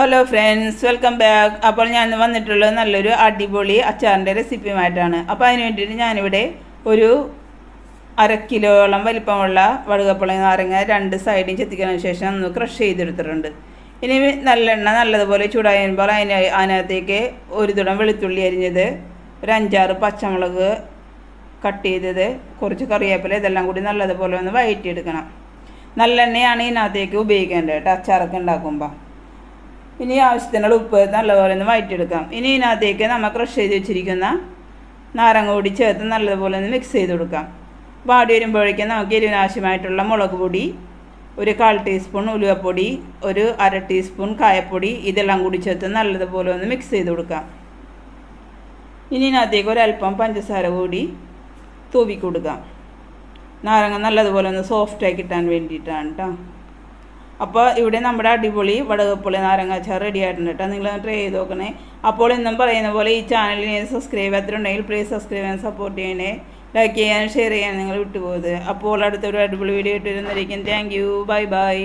Hello friends welcome back അപ്പോൾ ഞാൻ വന്നിട്ടുള്ളത് നല്ലൊരു അടിപൊളി അച്ചാറിന്റെ റെസിപ്പിയുമായിട്ടാണ് അപ്പോൾ അതിന് വേണ്ടിയിട്ട് ഞാനിവിടെ ഒരു അര കിലോളം വലിപ്പമുള്ള വടുകപ്പുള നാരങ്ങ രണ്ട് സൈഡും ചെത്തിക്കുന്നതിന് ശേഷം ഒന്ന് ക്രഷ് ചെയ്തെടുത്തിട്ടുണ്ട്. ഇനി നല്ലെണ്ണ നല്ലതുപോലെ ചൂടായി അതിന് അതിനകത്തേക്ക് ഒരു തുടം വെളുത്തുള്ളി അരിഞ്ഞത് ഒരു അഞ്ചാറ് പച്ചമുളക് കട്ട് ചെയ്തത് കുറച്ച് കറിവേപ്പില ഇതെല്ലാം കൂടി നല്ലതുപോലെ ഒന്ന് വഴറ്റിയെടുക്കണം നല്ലെണ്ണയാണ് ഇതിനകത്തേക്ക് ഉപയോഗിക്കേണ്ടത് കേട്ടോ അച്ചാറൊക്കെ ഉണ്ടാക്കുമ്പോൾ ഇനി ആവശ്യത്തിനുള്ള ഉപ്പ് നല്ലപോലെ ഒന്ന് വഴറ്റിയെടുക്കാം ഇനി ഇതിനകത്തേക്ക് നമ്മൾ ക്രഷ് ചെയ്ത് വെച്ചിരിക്കുന്ന നാരങ്ങ കൂടി ചേർത്ത് നല്ലതുപോലെ ഒന്ന് മിക്സ് ചെയ്ത് കൊടുക്കാം. വാടി വരുമ്പോഴേക്കും നമുക്ക് എരിവിനാവശ്യമായിട്ടുള്ള മുളക് പൊടി ഒരു കാൽ ടീസ്പൂൺ ഉലുവപ്പൊടി ഒരു അര ടീസ്പൂൺ കായപ്പൊടി ഇതെല്ലാം കൂടി ചേർത്ത് നല്ലതുപോലെ ഒന്ന് മിക്സ് ചെയ്ത് കൊടുക്കാം. ഇനി ഇതിനകത്തേക്ക് ഒരല്പം പഞ്ചസാര കൂടി തൂവി കൊടുക്കാം നാരങ്ങ നല്ലതുപോലെ ഒന്ന് സോഫ്റ്റായി കിട്ടാൻ വേണ്ടിയിട്ടാണ് കേട്ടോ അപ്പോൾ ഇവിടെ നമ്മുടെ അടിപൊളി വടകപ്പുളി നാരങ്ങ അച്ചാർ റെഡി ആയിട്ടുണ്ട് കേട്ടോ നിങ്ങൾ ട്രൈ ചെയ്ത് നോക്കണേ. അപ്പോൾ ഇന്നും പറയുന്ന പോലെ ഈ ചാനലിന് സബ്സ്ക്രൈബ് ചെയ്യാത്തിട്ടുണ്ടെങ്കിൽ പ്ലീസ് സബ്സ്ക്രൈബ് ചെയ്യാൻ സപ്പോർട്ട് ചെയ്യണേ. ലൈക്ക് ചെയ്യാനും ഷെയർ ചെയ്യാനും നിങ്ങൾ വിട്ടുപോകുന്നത് അപ്പോൾ അടുത്തൊരു അടിപൊളി വീഡിയോ ഇട്ട് വരുന്നതായിരിക്കും. Thank you bye by